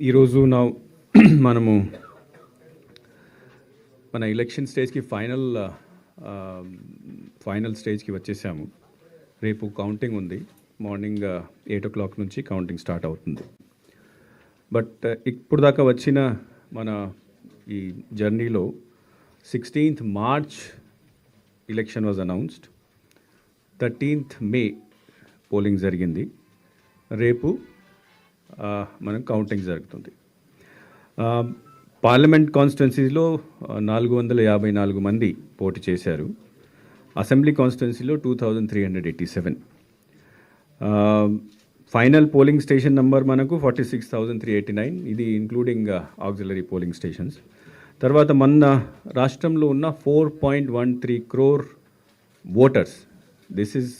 ఈరోజు నా మనము మన ఎలక్షన్ స్టేజ్కి ఫైనల్ ఫైనల్ స్టేజ్కి వచ్చేసాము. రేపు కౌంటింగ్ ఉంది. మార్నింగ్ ఎయిట్ ఓ క్లాక్ నుంచి కౌంటింగ్ స్టార్ట్ అవుతుంది. బట్ ఇప్పుడు దాకా వచ్చిన మన ఈ జర్నీలో sixteenth March election was announced thirteenth May polling జరిగింది. రేపు మనం కౌంటింగ్ జరుగుతుంది. పార్లమెంట్ కాన్స్టిట్యున్సీలో నాలుగు వందల యాభై నాలుగు మంది పోటీ చేశారు. అసెంబ్లీ కాన్స్టిట్యున్సీలో two thousand three hundred eighty seven final polling station number మనకు forty six thousand three eighty nine ఇది ఇంక్లూడింగ్ ఆక్సిలరీ పోలింగ్ స్టేషన్స్ తర్వాత మన రాష్ట్రంలో ఉన్న four point one three crore voters this is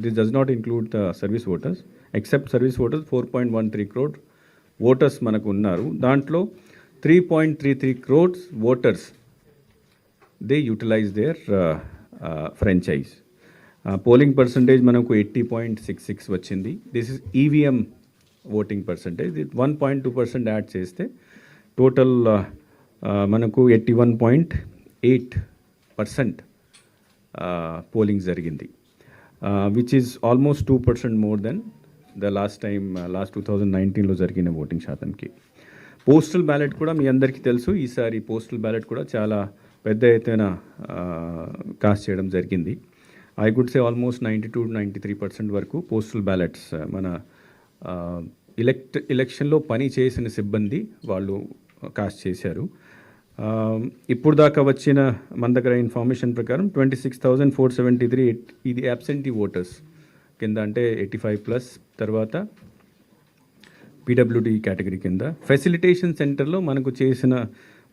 this does not include the service voters except service voters four point one three crore voters మనకు ఉన్నారు. దాంట్లో three point three three crores voters they utilise their franchise polling percentage మనకు eighty point six six వచ్చింది. This is EVM voting percentage one point two percent add చేస్తే total మనకు eighty one point eight percent polling జరిగింది. Which is almost two percent more than the last time last two thousand నైన్టీన్లో జరిగిన voting శాతంకి. Postal ballot కూడా మీ అందరికీ తెలుసు. ఈసారి postal ballot కూడా చాలా పెద్ద ఎత్తున కాస్ట్ చేయడం జరిగింది. I would say almost ninety two ninety three percent వరకు పోస్టల్ బ్యాలెట్స్ మన ఎలక్ట్ ఎలక్షన్లో పని చేసిన సిబ్బంది వాళ్ళు కాస్ట్ చేశారు. ఇప్పుడు దాకా వచ్చిన మన దగ్గర ఇన్ఫర్మేషన్ ప్రకారం twenty six thousand four seventy three ఇది అబ్సెంటీ ఓటర్స్ కింద అంటే ఎయిటీ ఫైవ్ ప్లస్ తర్వాత పీడబ్ల్యూడి కేటగిరీ కింద. ఫెసిలిటేషన్ సెంటర్లో మనకు చేసిన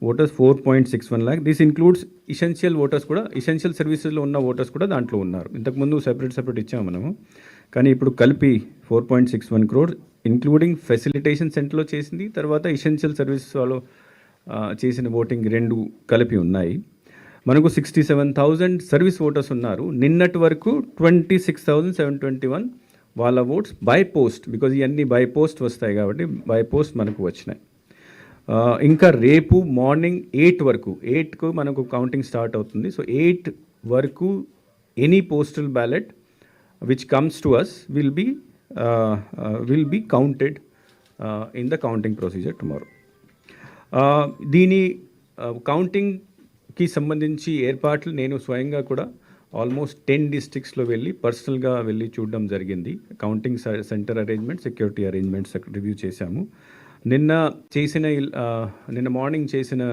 voters four point six one lakh this includes essential voters కూడా ఇసెన్షియల్ సర్వీసెస్లో ఉన్న ఓటర్స్ కూడా దాంట్లో ఉన్నారు. ఇంతకుముందు సెపరేట్ సెపరేట్ ఇచ్చాము మనము. కానీ ఇప్పుడు కలిపి four point six one crore including facilitation సెంటర్లో చేసింది తర్వాత ఇసెన్షియల్ సర్వీసెస్ వాళ్ళు చేసిన ఓటింగ్ రెండు కలిపి ఉన్నాయి. మనకు sixty seven thousand service voters ఉన్నారు. నిన్నటి వరకు twenty six thousand seven twenty one వాళ్ళ ఓట్స్ బై పోస్ట్ బికాజ్ ఇవన్నీ బై పోస్ట్ వస్తాయి కాబట్టి బై పోస్ట్ మనకు వచ్చినాయి. ఇంకా రేపు మార్నింగ్ ఎయిట్ వరకు ఎయిట్కు మనకు కౌంటింగ్ స్టార్ట్ అవుతుంది. సో ఎయిట్ వరకు any postal ballot which comes to us will be will be counted in the counting procedure tomorrow దీని కౌంటింగ్ కి సంబంధించి ఏర్పాట్లు నేను స్వయంగా కూడా ఆల్మోస్ట్ టెన్ డిస్ట్రిక్ట్స్లో వెళ్ళి పర్సనల్గా వెళ్ళి చూడడం జరిగింది. Counting centre arrangement security arrangements review చేశాము. నిన్న చేసిన నిన్న మార్నింగ్ చేసిన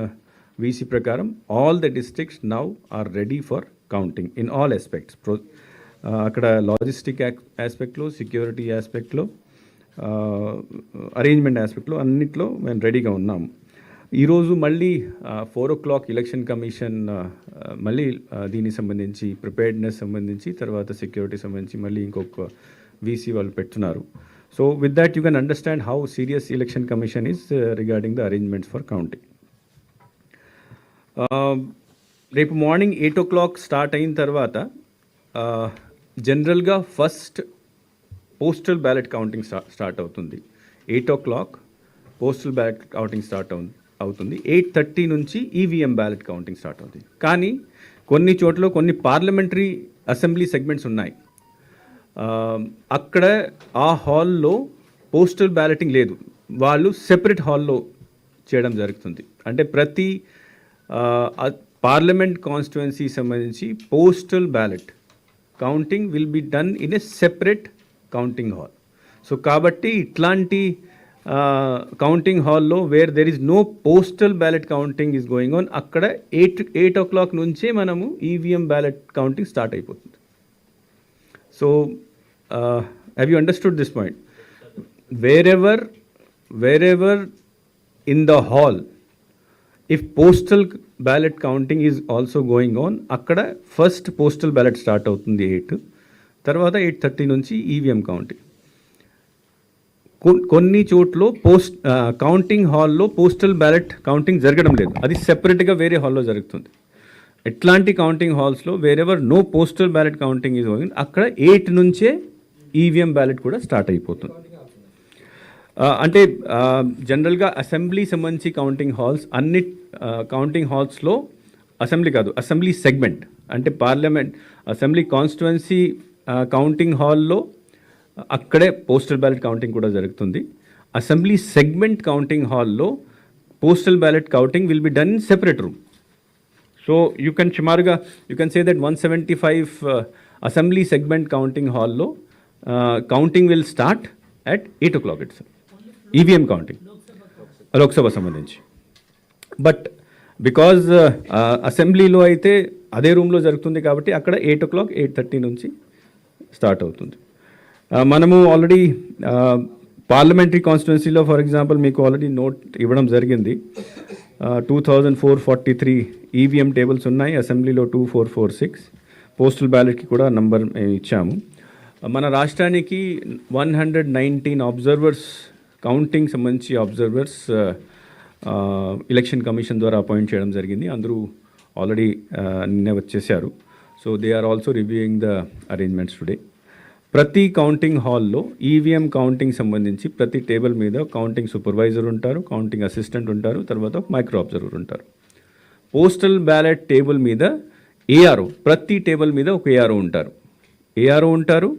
వీసీ ప్రకారం all the districts now are ready for counting in all aspects. Pro అక్కడ లాజిస్టిక్ ఆస్పెక్ట్లో సెక్యూరిటీ ఆస్పెక్ట్లో అరేంజ్మెంట్ ఆస్పెక్ట్లో అన్నిట్లో మేము రెడీగా ఉన్నాము. ఈరోజు మళ్ళీ four o'clock election commission మళ్ళీ దీనికి సంబంధించి ప్రిపేర్డ్నెస్ సంబంధించి తర్వాత సెక్యూరిటీ సంబంధించి మళ్ళీ ఇంకొక వీసీ వాళ్ళు పెడుతున్నారు. So with that you can understand how serious election commission is regarding the arrangements for counting రేపు morning eight o'clock start అయిన తర్వాత జనరల్గా first postal ballot counting start అవుతుంది. Eight o'clock postal ballot counting start అవుతుంది. అవుతుంది. Eight thirty నుంచి EVM ballot counting start అవుతుంది. కానీ కొన్ని చోట్ల కొన్ని పార్లమెంటరీ అసెంబ్లీ సెగ్మెంట్స్ ఉన్నాయి. అక్కడ ఆ హాల్లో పోస్టల్ బ్యాలెటింగ్ లేదు. వాళ్ళు సెపరేట్ హాల్లో చేయడం జరుగుతుంది. అంటే ప్రతి పార్లమెంట్ కాన్స్టిట్యువెన్సీ సంబంధించి postal ballot counting will be done in a separate counting hall so కాబట్టి ఇట్లాంటి కౌంటింగ్ హాల్లో where there is no postal ballot counting is going on అక్కడ ఎయిట్ ఎయిట్ ఓ క్లాక్ నుంచే మనము ఈవీఎం బ్యాలెట్ కౌంటింగ్ స్టార్ట్ అయిపోతుంది. So have you understood this point wherever wherever in the hall if postal ballot counting is also going on అక్కడ first postal ballot start అవుతుంది eight తర్వాత eight thirty నుంచి EVM counting కొన్ని చోట్ల post counting హాల్లో postal ballot counting జరగడం లేదు. అది సెపరేట్గా వేరే హాల్లో జరుగుతుంది. ఎట్లాంటి counting హాల్స్లో wherever no postal ballot counting is going అక్కడ ఎయిట్ నుంచే ఈవీఎం బ్యాలెట్ కూడా స్టార్ట్ అయిపోతుంది. అంటే జనరల్గా అసెంబ్లీ సంబంధించి కౌంటింగ్ హాల్స్ అన్ని కౌంటింగ్ హాల్స్లో అసెంబ్లీ కాదు అసెంబ్లీ సెగ్మెంట్ అంటే పార్లమెంట్ అసెంబ్లీ కాన్స్టిట్యువెన్సీ కౌంటింగ్ హాల్లో అక్కడే పోస్టల్ బ్యాలెట్ కౌంటింగ్ కూడా జరుగుతుంది. అసెంబ్లీ సెగ్మెంట్ కౌంటింగ్ హాల్లో postal ballot counting will be done in separate room. So you can సుమారుగా you can say that one seventy five uh, assembly segment counting హాల్లో uh, counting will start at eight o'clock it's EVM counting. Lok Sabha సంబంధించి. But because uh, అసెంబ్లీలో అయితే అదే రూమ్లో జరుగుతుంది కాబట్టి అక్కడ eight o'clock eight thirty నుంచి స్టార్ట్ అవుతుంది. మనము ఆల్రెడీ పార్లమెంటరీ కాన్స్టిట్యున్సీలో ఫర్ ఎగ్జాంపుల్ మీకు ఆల్రెడీ నోట్ ఇవ్వడం జరిగింది. Two thousand four forty three EVM tables ఉన్నాయి. అసెంబ్లీలో two four four six postal బ్యాలెట్కి కూడా నంబర్ ఇచ్చాము. మన రాష్ట్రానికి one hundred nineteen observers counting సంబంధించి అబ్జర్వర్స్ ఎలక్షన్ కమిషన్ ద్వారా అపాయింట్ చేయడం జరిగింది. అందరూ ఆల్రెడీ నిన్నే వచ్చేసారు so they are also reviewing the arrangements today ప్రతి కౌంటింగ్ హాల్లో ఈవీఎం కౌంటింగ్ సంబంధించి ప్రతి టేబుల్ మీద కౌంటింగ్ సూపర్వైజర్ ఉంటారు కౌంటింగ్ అసిస్టెంట్ ఉంటారు తర్వాత మైక్రో అబ్జర్వర్ ఉంటారు. పోస్టల్ బ్యాలెట్ టేబుల్ మీద ఏఆర్ఓ ప్రతి టేబుల్ మీద ఒక ఏఆర్ఓ ఉంటారు. ఏఆర్ఓ ఉంటారు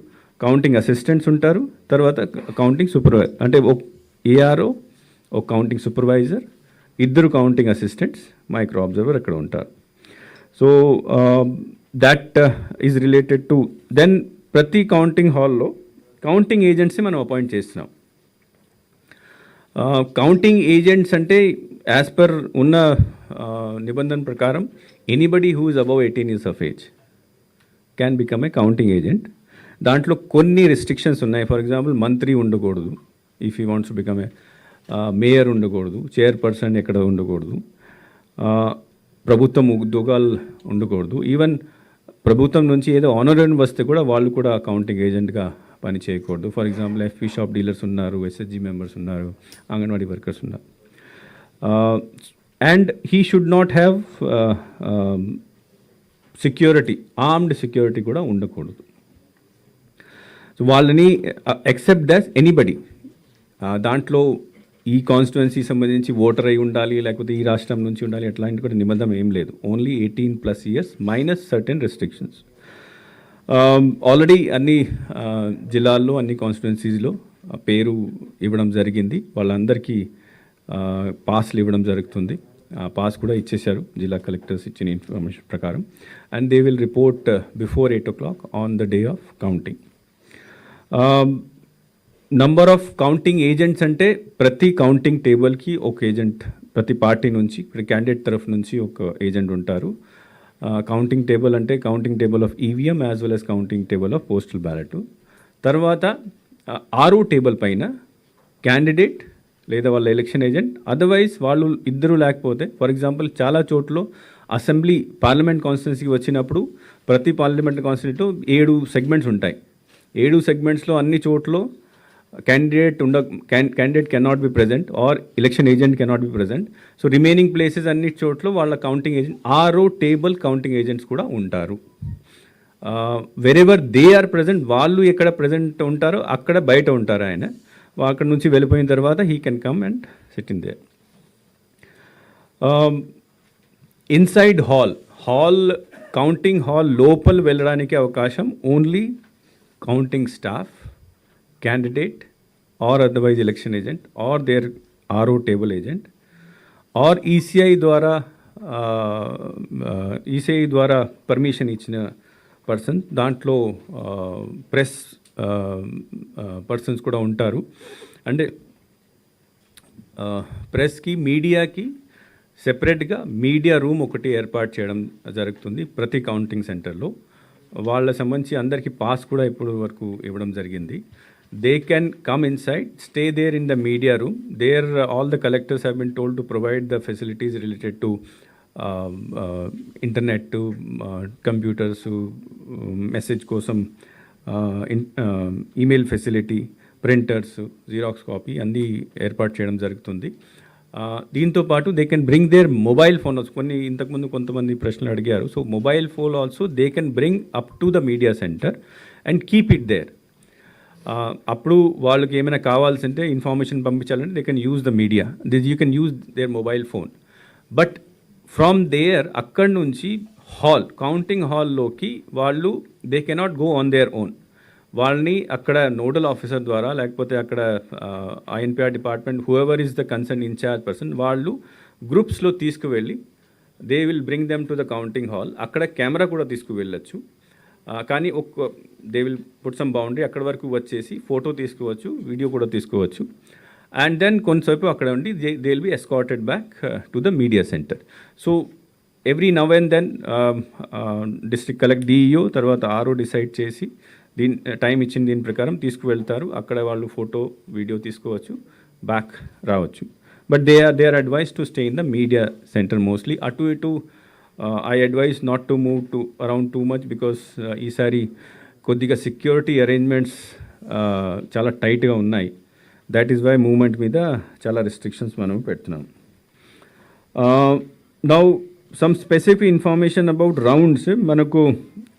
కౌంటింగ్ అసిస్టెంట్స్ ఉంటారు తర్వాత కౌంటింగ్ సూపర్వైజర్ అంటే ఒక ఏఆర్ఓ ఒక కౌంటింగ్ సూపర్వైజర్ ఇద్దరు కౌంటింగ్ అసిస్టెంట్స్ మైక్రో అబ్జర్వర్ అక్కడ ఉంటారు. So that is related to then ప్రతి కౌంటింగ్ హాల్లో కౌంటింగ్ ఏజెంట్స్ని మనం అపాయింట్ చేస్తున్నాం. కౌంటింగ్ ఏజెంట్స్ అంటే యాజ్ పర్ ఉన్న నిబంధన ప్రకారం anybody who is above eighteen years of age can become a counting agent దాంట్లో కొన్ని రెస్ట్రిక్షన్స్ ఉన్నాయి. ఫర్ ఎగ్జాంపుల్ మంత్రి ఉండకూడదు. If you wants become a mayor ఉండకూడదు. చైర్పర్సన్ ఎక్కడ ఉండకూడదు. ప్రభుత్వం ఉద్యోగాలు ఉండకూడదు. ఈవెన్ ప్రభుత్వం నుంచి ఏదో ఆనర్ వస్తే కూడా వాళ్ళు కూడా కౌంటింగ్ ఏజెంట్గా పని చేయకూడదు. For example FP shop dealers ఉన్నారు ఎస్ఎస్జి మెంబర్స్ ఉన్నారు అంగన్వాడీ వర్కర్స్ ఉన్నారు. And he should not have security armed security కూడా ఉండకూడదు. సో వాళ్ళని ఎక్సెప్ట్ దాస్ ఎనీబడి దాంట్లో ఈ కాన్స్టిట్యువెన్సీ సంబంధించి ఓటర్ అయి ఉండాలి లేకపోతే ఈ రాష్ట్రం నుంచి ఉండాలి అట్లాంటి కూడా నిబంధన ఏం లేదు. Only eighteen plus years minus certain restrictions already అన్ని జిల్లాల్లో అన్ని కాన్స్టిట్యువెన్సీస్లో పేరు ఇవ్వడం జరిగింది. వాళ్ళందరికీ పాస్లు ఇవ్వడం జరుగుతుంది. ఆ పాస్ కూడా ఇచ్చేశారు. జిల్లా కలెక్టర్స్ ఇచ్చిన ఇన్ఫర్మేషన్ ప్రకారం. And they will report before eight o'clock on the day of counting number of counting agents అంటే ప్రతి కౌంటింగ్ టేబుల్కి ఒక ఏజెంట్ ప్రతి పార్టీ నుంచి ప్రతి క్యాండిడేట్ తరఫు నుంచి ఒక ఏజెంట్ ఉంటారు. కౌంటింగ్ టేబుల్ అంటే counting table of EVM as well as counting table of postal ballot తర్వాత ఆరు టేబుల్ పైన క్యాండిడేట్ లేదా వాళ్ళ ఎలక్షన్ ఏజెంట్ అదర్వైజ్ వాళ్ళు ఇద్దరు లేకపోతే ఫర్ ఎగ్జాంపుల్ చాలా చోట్ల అసెంబ్లీ పార్లమెంట్ కాన్స్టిట్యున్సీకి వచ్చినప్పుడు ప్రతి పార్లమెంట్ కాన్స్టిట్యూన్సీలో ఏడు సెగ్మెంట్స్ ఉంటాయి. ఏడు సెగ్మెంట్స్లో అన్ని చోట్ల క్యాండిడేట్ ఉండ candidate cannot be present or election agent cannot be present so remaining places అన్ని చోట్ల వాళ్ళ కౌంటింగ్ ఏజెంట్ ఆరో టేబుల్ కౌంటింగ్ ఏజెంట్స్ కూడా ఉంటారు. వెరెవర్ దే ఆర్ ప్రజెంట్ వాళ్ళు ఎక్కడ ప్రజెంట్ ఉంటారో అక్కడ బయట ఉంటారు ఆయన. అక్కడ నుంచి వెళ్ళిపోయిన తర్వాత he can come and sit in the inside hall hall counting hall లోపల వెళ్ళడానికి అవకాశం only counting staff candidate or otherwise election agent or their RO table agent or ECI ద్వారా ఈసీఐ ద్వారా పర్మిషన్ ఇచ్చిన పర్సన్ దాంట్లో ప్రెస్ పర్సన్స్ కూడా ఉంటారు. అంటే ప్రెస్కి మీడియాకి సెపరేట్గా మీడియా రూమ్ ఒకటి ఏర్పాటు చేయడం జరుగుతుంది ప్రతి కౌంటింగ్ సెంటర్లో. వాళ్ళ సంబంధించి అందరికీ పాస్ కూడా ఇప్పటి వరకు ఇవ్వడం జరిగింది. They can come inside stay there in the media room there all the collectors have been told to provide the facilities related to internet computers message కోసం email facility printers Xerox copy అన్నీ ఏర్పాటు చేయడం జరుగుతుంది దీంతో పాటు they can bring their mobile phone కొన్ని ఇంతకుముందు కొంతమంది ప్రశ్నలు అడిగారు so mobile phone also they can bring up to the media centre and keep it there అప్పుడు వాళ్ళకి ఏమైనా కావాల్సింటే ఇన్ఫర్మేషన్ పంపించాలంటే they can use the media this you can use their mobile phone but from there అక్కడి నుంచి hall counting హాల్లోకి వాళ్ళు they cannot go on their own వాళ్ళని అక్కడ నోడల్ ఆఫీసర్ ద్వారా లేకపోతే అక్కడ INPR department whoever is the concern incharge person వాళ్ళు గ్రూప్స్లో తీసుకువెళ్ళి they will bring them to the counting hall అక్కడ కెమెరా కూడా తీసుకువెళ్ళచ్చు. కానీ ఒక they will put some boundary అక్కడ వరకు వచ్చేసి ఫోటో తీసుకోవచ్చు వీడియో కూడా తీసుకోవచ్చు. అండ్ దెన్ కొంతసేపు అక్కడ ఉండి they they will be escorted back to the media centre so every now and then district collect DEO తర్వాత ఆర్ఓ డిసైడ్ చేసి దీని టైం uh, ఇచ్చిన దీని ప్రకారం తీసుకువెళ్తారు. అక్కడ వాళ్ళు ఫోటో వీడియో తీసుకోవచ్చు బ్యాక్ రావచ్చు. But they are they are advise to stay in the media centre mostly అటు ఇటు I advise not to move to around too much because ఈసారి కొద్దిగా సెక్యూరిటీ అరేంజ్మెంట్స్ uh, చాలా టైట్గా ఉన్నాయి. దాట్ ఈస్ వై మూమెంట్ మీద చాలా రెస్ట్రిక్షన్స్ మనం పెడుతున్నాం. Now some specific information about rounds మనకు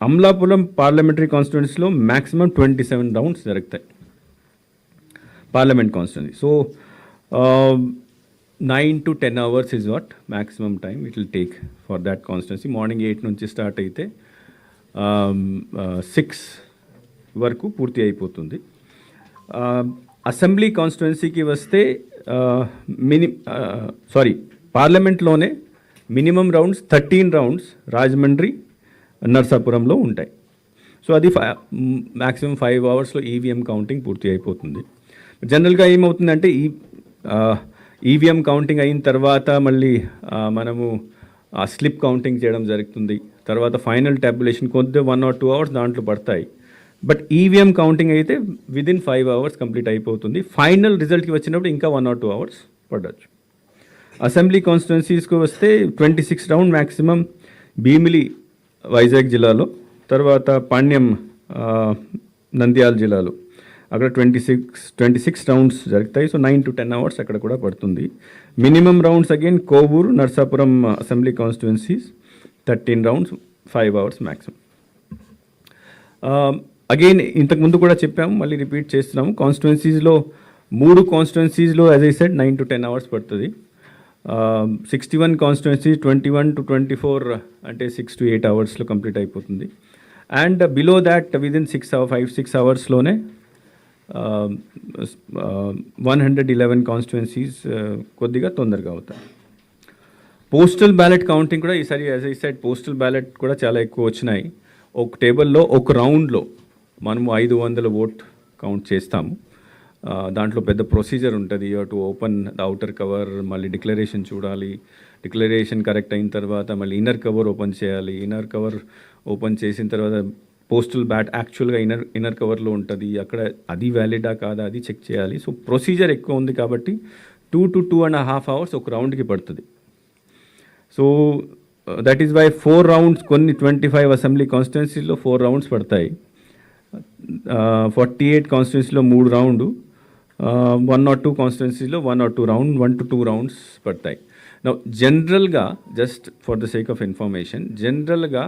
అమలాపురం పార్లమెంటరీ కాన్స్టిట్యున్సీలో మ్యాక్సిమం ట్వంటీ సెవెన్ రౌండ్స్ జరుగుతాయి parliament constituency so nine to ten hours is what maximum time it will take for that constituency morning eight నుంచి start అయితే um, uh, six వరకు పూర్తి అయిపోతుంది. Um, assembly కాన్స్టిట్యున్సీకి వస్తే mini sorry పార్లమెంట్లోనే minimum rounds thirteen rounds Rajahmundry నర్సాపురంలో ఉంటాయి. So అది ఫై మ్యాక్సిమం ఫైవ్ అవర్స్లో ఈవీఎం కౌంటింగ్ పూర్తి అయిపోతుంది. జనరల్గా ఏమవుతుందంటే ఈ uh, ఈవీఎం కౌంటింగ్ అయిన తర్వాత మళ్ళీ మనము ఆ స్లిప్ కౌంటింగ్ చేయడం జరుగుతుంది. తర్వాత ఫైనల్ ట్యాబులేషన్ కొద్ది వన్ ఆర్ టూ అవర్స్ దాంట్లో పడతాయి. బట్ ఈవీఎం కౌంటింగ్ అయితే విదిన్ ఫైవ్ అవర్స్ కంప్లీట్ అయిపోతుంది. ఫైనల్ రిజల్ట్కి వచ్చినప్పుడు ఇంకా వన్ ఆర్ టూ అవర్స్ పడవచ్చు అసెంబ్లీ కాన్స్టిట్యున్సీస్కి వస్తే twenty six round maximum Bheemili Vizag జిల్లాలో తర్వాత పాణ్యం నంద్యాల జిల్లాలో. అక్కడ twenty six twenty six rounds జరుగుతాయి. So nine to ten hours అక్కడ కూడా పడుతుంది. Minimum rounds again Kovur Narsapuram assembly constituencies thirteen rounds five hours maximum again ఇంతకుముందు కూడా చెప్పాము మళ్ళీ రిపీట్ చేస్తున్నాము. కాన్స్టిట్యున్సీస్లో మూడు కాన్స్టిట్యున్సీస్లో as I said nine to ten hours పడుతుంది. Sixty one constituency twenty one to twenty four అంటే సిక్స్ టు ఎయిట్ అవర్స్లో కంప్లీట్ అయిపోతుంది. And below that within six five six అవర్స్లోనే one hundred eleven constituencies కొద్దిగా తొందరగా అవుతాయి. పోస్టల్ బ్యాలెట్ కౌంటింగ్ కూడా ఈసారి as I said postal ballot కూడా చాలా ఎక్కువ వచ్చినాయి. ఒక టేబుల్లో ఒక రౌండ్లో మనము ఐదు వందల ఓట్ కౌంట్ చేస్తాము. దాంట్లో పెద్ద ప్రొసీజర్ ఉంటుంది. To open the outer cover మళ్ళీ డిక్లరేషన్ చూడాలి. డిక్లరేషన్ కరెక్ట్ అయిన తర్వాత మళ్ళీ ఇన్నర్ కవర్ ఓపెన్ చేయాలి. ఇన్నర్ కవర్ ఓపెన్ చేసిన తర్వాత పోస్టల్ బ్యాట్ యాక్చువల్గా ఇన్నర్ ఇన్నర్ కవర్లో ఉంటుంది. అక్కడ అది వ్యాలిడా కాదా అది చెక్ చేయాలి. సో ప్రొసీజర్ ఎక్కువ ఉంది కాబట్టి two to two and half hours ఒక రౌండ్కి పడుతుంది. So that is why four rounds కొన్ని ట్వంటీ ఫైవ్ అసెంబ్లీ కాన్స్టిట్యున్సీలో ఫోర్ రౌండ్స్ పడతాయి. Uh, ఫార్టీ ఎయిట్ కాన్స్టిట్యున్సీలో మూడు రౌండ్. వన్ నాట్ టూ కాన్స్టిట్యున్సీలో one not two round one to two rounds పడతాయి. నా జనరల్గా just for the sake of information జనరల్గా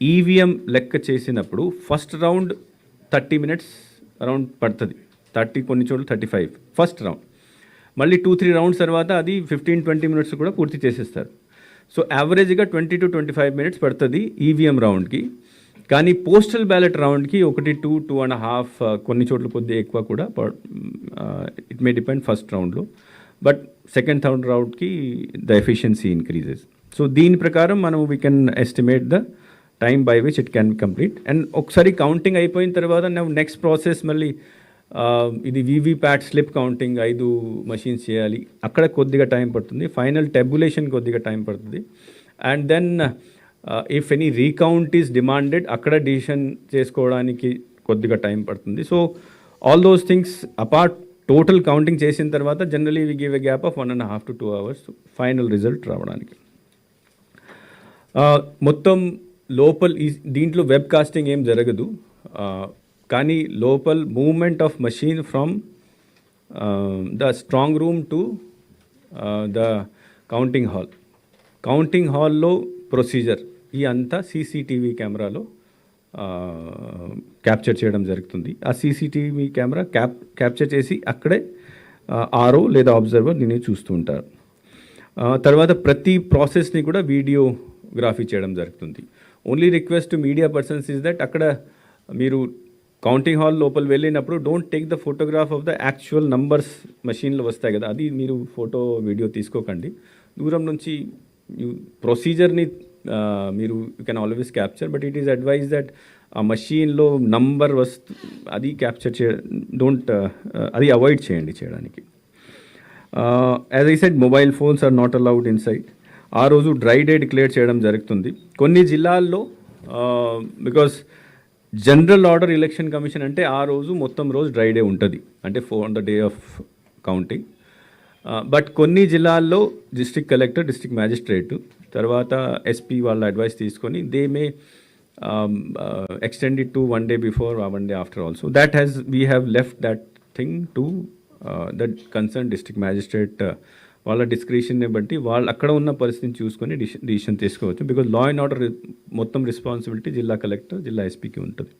ఈవీఎం లెక్క చేసినప్పుడు first round thirty minutes around పడుతుంది. థర్టీ కొన్ని చోట్ల థర్టీ ఫైవ్ ఫస్ట్ రౌండ్ మళ్ళీ టూ త్రీ రౌండ్స్ తర్వాత అది ఫిఫ్టీన్ ట్వంటీ మినిట్స్ కూడా పూర్తి చేసేస్తారు. సో యావరేజ్గా twenty to twenty five minutes పడుతుంది ఈవీఎం రౌండ్కి కానీ పోస్టల్ బ్యాలెట్ రౌండ్కి ఒకటి టూ టూ అండ్ హాఫ్ కొన్ని చోట్ల కొద్దిగా ఎక్కువ కూడా ఇట్ మే డిపెండ్ ఫస్ట్ రౌండ్లో బట్ సెకండ్ థర్డ్ రౌండ్కి ద ఎఫిషియన్సీ ఇంక్రీజెస్ సో దీని ప్రకారం మనం we can estimate the time by which it can complete and ఒకసారి కౌంటింగ్ అయిపోయిన తర్వాత నెక్స్ట్ ప్రాసెస్ మళ్ళీ ఇది వివి ప్యాట్ స్లిప్ కౌంటింగ్ ఐదు మషిన్స్ చేయాలి. అక్కడ కొద్దిగా టైం పడుతుంది. ఫైనల్ టెబులేషన్ కొద్దిగా టైం పడుతుంది. And then if any recount is demanded అక్కడ డిసిషన్ చేసుకోవడానికి కొద్దిగా టైం పడుతుంది. So all those things apart total counting చేసిన తర్వాత generally we give a gap of one and half to two hours final result రావడానికి. మొత్తం లోపల ఈ దీంట్లో వెబ్ కాస్టింగ్ ఏం జరగదు. కానీ లోపల్ movement of machine from the strong room to the counting hall counting హాల్లో ప్రొసీజర్ ఈ అంతా సీసీటీవీ కెమెరాలో క్యాప్చర్ చేయడం జరుగుతుంది. ఆ సీసీటీవీ కెమెరా క్యాప్ క్యాప్చర్ చేసి అక్కడే ఆరో లేదా అబ్జర్వర్ దీన్ని చూస్తూ ఉంటారు. తర్వాత ప్రతి ప్రాసెస్ని కూడా వీడియోగ్రఫీ చేయడం జరుగుతుంది. Only request media persons is that అక్కడ మీరు కౌంటింగ్ హాల్ లోపల వెళ్ళినప్పుడు don't take the photograph of the actual numbers మషీన్లో వస్తాయి కదా. అది మీరు ఫోటో వీడియో తీసుకోకండి. దూరం నుంచి ప్రొసీజర్ని మీరు you can always capture but it is advise that ఆ మషీన్లో నంబర్ వస్తు అది క్యాప్చర్ చే డోంట్ అది అవాయిడ్ చేయండి చేయడానికి. As I said mobile phones are not allowed inside ఆ రోజు డ్రై డే డిక్లేర్ చేయడం జరుగుతుంది. కొన్ని జిల్లాల్లో because general order election commission అంటే ఆ రోజు మొత్తం రోజు డ్రై డే ఉంటుంది. అంటే for on the day of counting but కొన్ని జిల్లాల్లో డిస్ట్రిక్ట్ కలెక్టర్ డిస్ట్రిక్ట్ మ్యాజిస్ట్రేట్ తర్వాత ఎస్పీ వాళ్ళ అడ్వైస్ తీసుకొని they may extend it to one day before one day after also that has we have left that thing to that concern district magistrate వాళ్ళ డిస్క్రిషన్ని బట్టి వాళ్ళు అక్కడ ఉన్న పరిస్థితిని చూసుకొని డిసిషన్ తీసుకోవచ్చు. బికాజ్ లా అండ్ ఆర్డర్ మొత్తం రెస్పాన్సిబిలిటీ జిల్లా కలెక్టర్ జిల్లా ఎస్పీకి ఉంటుంది.